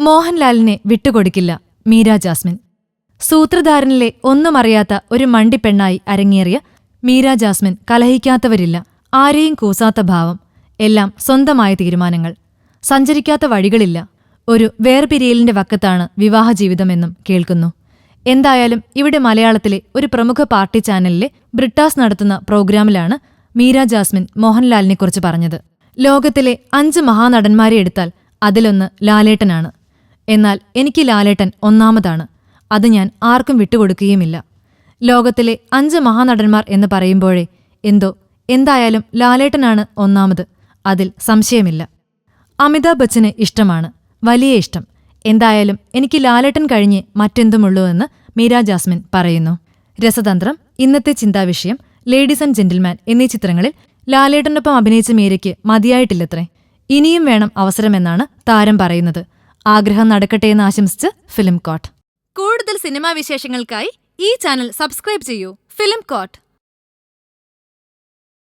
മോഹൻലാലിനെ വിട്ടുകൊടുക്കില്ല മീര ജാസ്മിൻ. സൂത്രധാരനിലെ ഒന്നും അറിയാത്ത ഒരു മണ്ടിപ്പെണ്ണായി അരങ്ങേറിയ മീര ജാസ്മിൻ കലഹിക്കാത്തവരില്ല ആരെയും കൂസാത്ത ഭാവം എല്ലാം സ്വന്തമായ തീരുമാനങ്ങൾ. സഞ്ചരിക്കാത്ത വഴികളില്ല ഒരു വേർപിരിയലിന്റെ വക്കത്താണ് വിവാഹജീവിതമെന്നും കേൾക്കുന്നു. എന്തായാലും ഇവിടെ മലയാളത്തിലെ ഒരു പ്രമുഖ പാർട്ടി ചാനലിലെ ബ്രിട്ടാസ് നടത്തുന്ന പ്രോഗ്രാമിലാണ് മീര ജാസ്മിൻ മോഹൻലാലിനെക്കുറിച്ച് പറഞ്ഞത്. ലോകത്തിലെ അഞ്ച് മഹാനടന്മാരെ എടുത്താൽ അതിലൊന്ന് ലാലേട്ടനാണ്. എന്നാൽ എനിക്ക് ലാലേട്ടൻ ഒന്നാമതാണ്. അത് ഞാൻ ആർക്കും വിട്ടുകൊടുക്കുകയുമില്ല. ലോകത്തിലെ അഞ്ച് മഹാനടന്മാർ എന്ന് പറയുമ്പോഴേ എന്തോ എന്തായാലും ലാലേട്ടനാണ് ഒന്നാമത്. അതിൽ സംശയമില്ല. അമിതാഭ് ബച്ചന് ഇഷ്ടമാണ്. വലിയ ഇഷ്ടം. എന്തായാലും എനിക്ക് ലാലേട്ടൻ കഴിഞ്ഞ് മറ്റെന്തുമുള്ളൂ എന്ന് മീര ജാസ്മിൻ പറയുന്നു. രസതന്ത്രം ഇന്നത്തെ ചിന്താവിഷയം ലേഡീസ് ആൻഡ് ജെന്റിൽമാൻ എന്നീ ചിത്രങ്ങളിൽ ലാലേട്ടനൊപ്പം അഭിനയിച്ച മീരയ്ക്ക് മതിയായിട്ടില്ലത്രേ. ഇനിയും വേണം അവസരമെന്നാണ് താരം പറയുന്നത്. ആഗ്രഹം നടക്കട്ടെ എന്ന് ആശംസിച്ച് ഫിലിം കോട്ട്. കൂടുതൽ സിനിമാ വിശേഷങ്ങൾക്കായി ഈ ചാനൽ സബ്സ്ക്രൈബ് ചെയ്യൂ. Film coat.